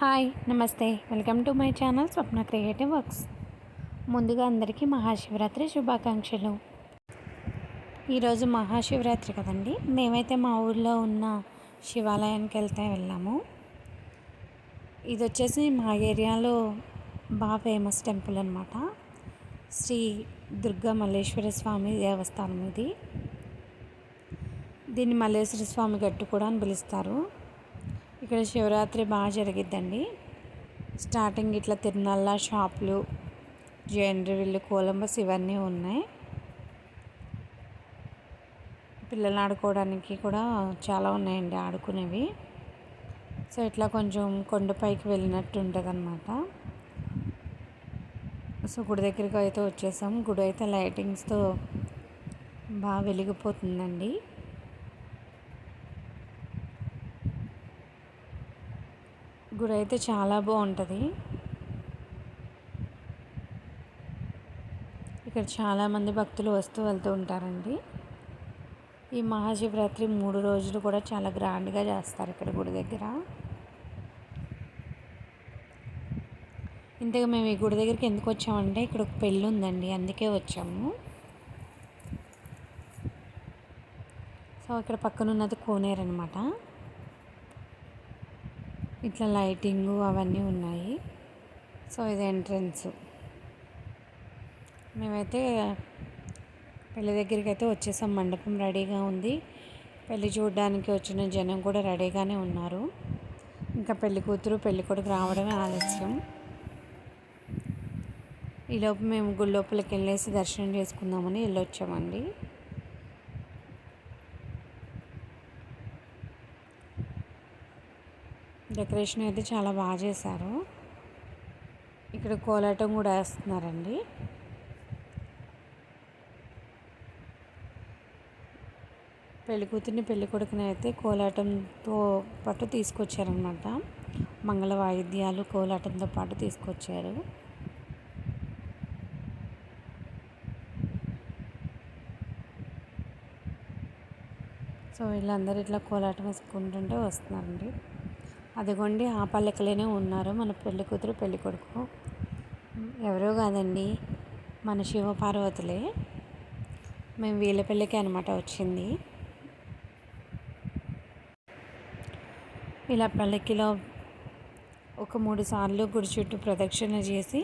Hi నమస్తే. Welcome to my channel Swapna creative works. ముందుగా అందరికీ మహాశివరాత్రి శుభాకాంక్షలు. ఈరోజు మహాశివరాత్రి కదండి. మేమైతే మా ఊర్లో ఉన్న శివాలయానికి వెళ్తే వెళ్ళాము. ఇది వచ్చేసి మా ఏరియాలో బాగా ఫేమస్ టెంపుల్ అనమాట శ్రీ దుర్గా మల్లేశ్వర స్వామి దేవస్థానం ఇది. దీన్ని మల్లేశ్వర స్వామి గట్టు కూడా అని పిలుస్తారు. ఇక్కడ శివరాత్రి బాగా జరిగిద్దండి. స్టార్టింగ్ ఇట్లా తిరునల్ల షాపులు జెండ్రివిల్లు కొలంబస్ ఇవన్నీ ఉన్నాయి. పిల్లలు ఆడుకోవడానికి కూడా చాలా ఉన్నాయండి ఆడుకునేవి. సో ఇట్లా కొంచెం కొండపైకి వెళ్ళినట్టు ఉంటుంది అనమాట సో గుడి దగ్గరికి అయితే వచ్చేసాం. గుడి అయితే లైటింగ్స్తో బాగా వెలిగిపోతుందండి. గుడి అయితే చాలా బాగుంటుంది. ఇక్కడ చాలామంది భక్తులు వస్తూ వెళ్తూ ఉంటారండి. ఈ మహాశివరాత్రి మూడు రోజులు కూడా చాలా గ్రాండ్గా చేస్తారు ఇక్కడ గుడి దగ్గర. ఇంతగా మేము ఈ గుడి దగ్గరికి ఎందుకు వచ్చామంటే ఇక్కడ ఒక పెళ్ళి ఉందండి అందుకే వచ్చాము. సో ఇక్కడ పక్కన ఉన్నది కోనేరు అనమాట ఇట్లా లైటింగు అవన్నీ ఉన్నాయి. సో ఇది ఎంట్రన్స్. మేమైతే పెళ్ళి దగ్గరికి అయితే వచ్చేసాం. మండపం రెడీగా ఉంది. పెళ్ళి చూడడానికి వచ్చిన జనం కూడా రెడీగానే ఉన్నారు. ఇంకా పెళ్ళి కూతురు పెళ్ళి కొడుకు రావడమే ఆలస్యం. ఈలోపు మేము గుడి లోపలికి వెళ్ళేసి దర్శనం చేసుకుందామని వెళ్ళొచ్చామండి. డెకరేషన్ అయితే చాలా బాగా చేశారు. ఇక్కడ కోలాటం కూడా వేస్తున్నారండి. పెళ్ళికూతుర్ని పెళ్ళి కొడుకుని అయితే కోలాటంతో పాటు తీసుకొచ్చారనమాట మంగళ వాయిద్యాలు కోలాటంతో పాటు తీసుకొచ్చారు. సో వీళ్ళందరూ ఇట్లా కోలాటం వేసుకుంటుంటే వస్తున్నారండి. అదిగోండి ఆ పల్లెకలోనే ఉన్నారు. మన పెళ్ళి కూతురు పెళ్ళి కొడుకు. ఎవరో కాదండి మన శివ పార్వతులే మేము వీళ్ళ పెళ్ళికి అనమాట వచ్చింది. ఇలా పల్లెకిలో ఒక మూడు సార్లు గుడి చుట్టూ ప్రదక్షిణ చేసి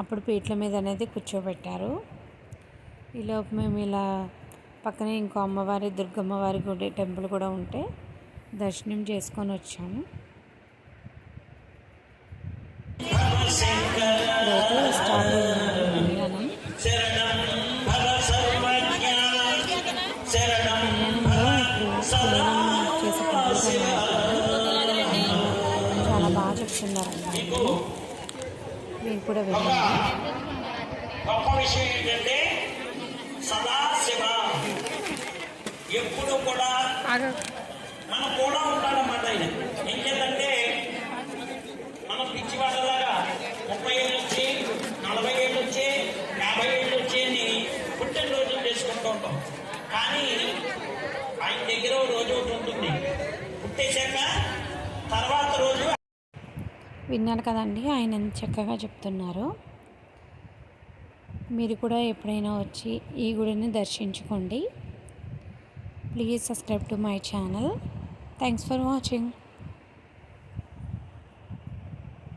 అప్పుడు పీట్ల మీద అనేది కూర్చోబెట్టారు. ఈలోపు మేము ఇలా పక్కనే ఇంకో అమ్మవారి దుర్గమ్మవారి గుడి టెంపుల్ కూడా ఉంటే దర్శనం చేసుకొని వచ్చాము. చాలా బాగా చెప్తున్నారండి మీరు కూడా వెళ్ళండి గొప్ప విషయం ఏంటంటే సదాశివ ఎప్పుడు కూడా మన కూడా ఉంటాడన్నమాట ఆయన ఇంకేంటంటే మన పిచ్చి వాళ్ళలాగా ఆయన దగ్గర రోజు ఒకటి ఉంటుంది. పుట్టేశాక తర్వాత రోజు విన్నారు కదండి ఆయన ఎంత చక్కగా చెప్తున్నారు. మీరు కూడా ఎప్పుడైనా వచ్చి ఈ గుడిని దర్శించుకోండి. Please subscribe to my channel. Thanks for watching.